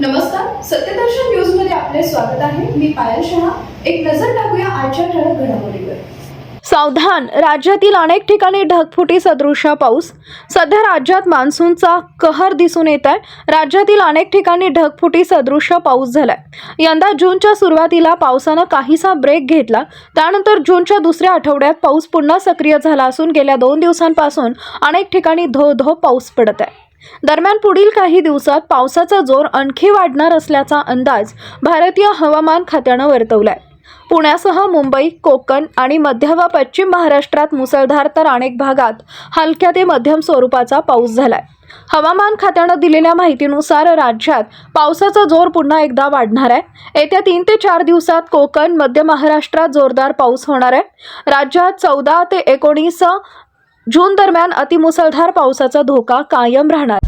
नमस्कार सत्यदर्शन न्यूजमध्ये आपले स्वागत आहे. मी पायल शहा. एक नजर टाकूया आजच्या ठळक घडामोडीवर. सावधान राज्यातील अनेक ठिकाणी ढगफुटी सदृश पाऊस. सध्या राज्यात मान्सूनचा कहर दिसून येत आहे राज्यातील अनेक ठिकाणी ढगफुटी सदृश पाऊस झालाय. यंदा जूनच्या सुरुवातीला पावसानं काहीसा ब्रेक घेतला. त्यानंतर जूनच्या दुसऱ्या आठवड्यात पाऊस पुन्हा सक्रिय झाला असून गेल्या दोन दिवसांपासून अनेक ठिकाणी धो धो पाऊस पडत आहे. दरम्यान पुढील काही दिवसात पावसाचा जोर आणखी वाढणार असल्याचा अंदाज भारतीय हवामान खात्यानं वर्तवलाय. पुण्यासह मुंबई कोकण आणि मध्य व पश्चिम महाराष्ट्रात मुसळधार तर अनेक भागात हलक्या ते मध्यम स्वरूपाचा पाऊस झालाय. हवामान खात्यानं दिलेल्या माहितीनुसार राज्यात पावसाचा जोर पुन्हा एकदा वाढणार आहे. येत्या तीन ते चार दिवसात कोकण मध्य महाराष्ट्रात जोरदार पाऊस होणार आहे. राज्यात चौदा ते एकोणीस जून दरम्यान अतिमुसळधार पावसाचा धोका कायम राहणार